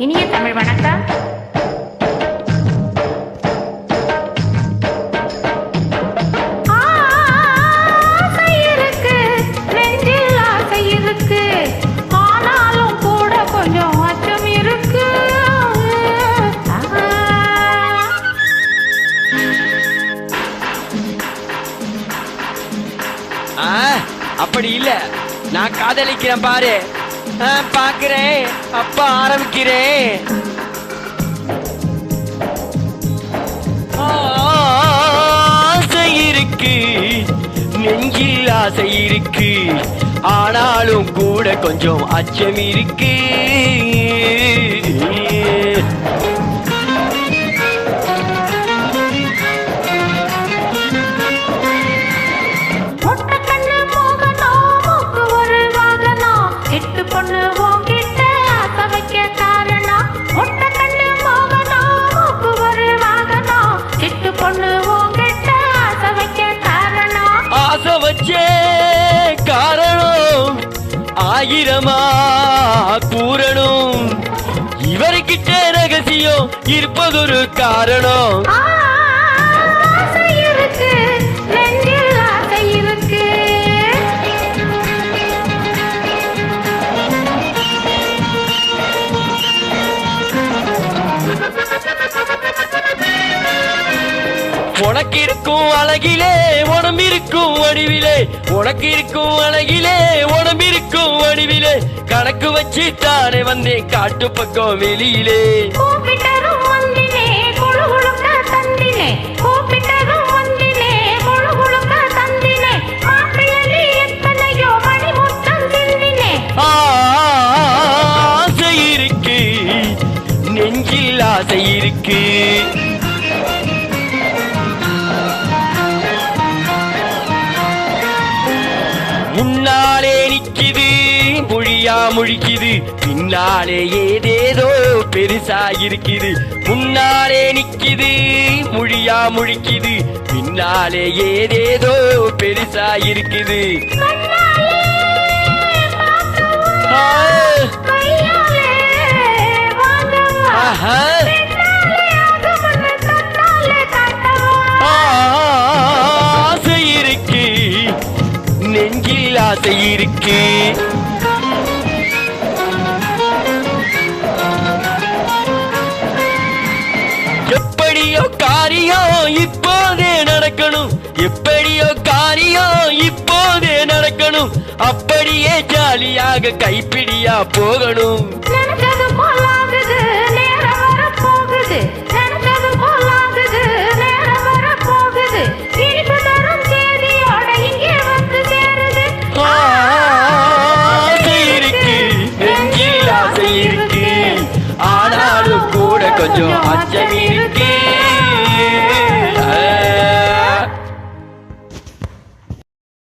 இனிய தமிழ் வணக்கம். இருக்கு, கொஞ்சம் ஆ. அப்படி இல்ல. நான் காதலிக்கிறேன் பாரு. ஆ, பாக்குறேன் அப்ப ஆரம்பிக்கிறேன். ஆசை இருக்கு நெஞ்சில் ஆசை இருக்கு. ஆனாலும் கூட கொஞ்சம் அச்சம் இருக்கு. ஆயிரமா கூறணும். இவர்கிட்ட ரகசியம் இருப்பதொரு காரணம். உனக்கு இருக்கும் அழகிலே உடம்பிருக்கும் வடிவிலே. உனக்கு இருக்கும் அழகிலே உடம்பிருக்கும் கணக்கு வச்சு தானே வந்தேன். காட்டு பக்கம் வெளியிலே. ஆசை இருக்கு. நெஞ்சில் ஆசை இருக்கு. மொழியா முழிக்குது. பின்னாலே ஏதேதோ பெருசா இருக்குது முன்னாலே நிக்குது. மொழியா முழிக்குது. பின்னாலே ஏதேதோ பெருசா இருக்குது ஆஹா. ஆசை இருக்கு. நெஞ்சில் ஆசை இருக்கு. காரியம் இப்போதே நடக்கணும். எப்படியோ காரியம் இப்போதே நடக்கணும். அப்படியே ஜாலியாக கைப்பிடியா போகணும். கொஞ்சம் அச்சம் இருக்கு.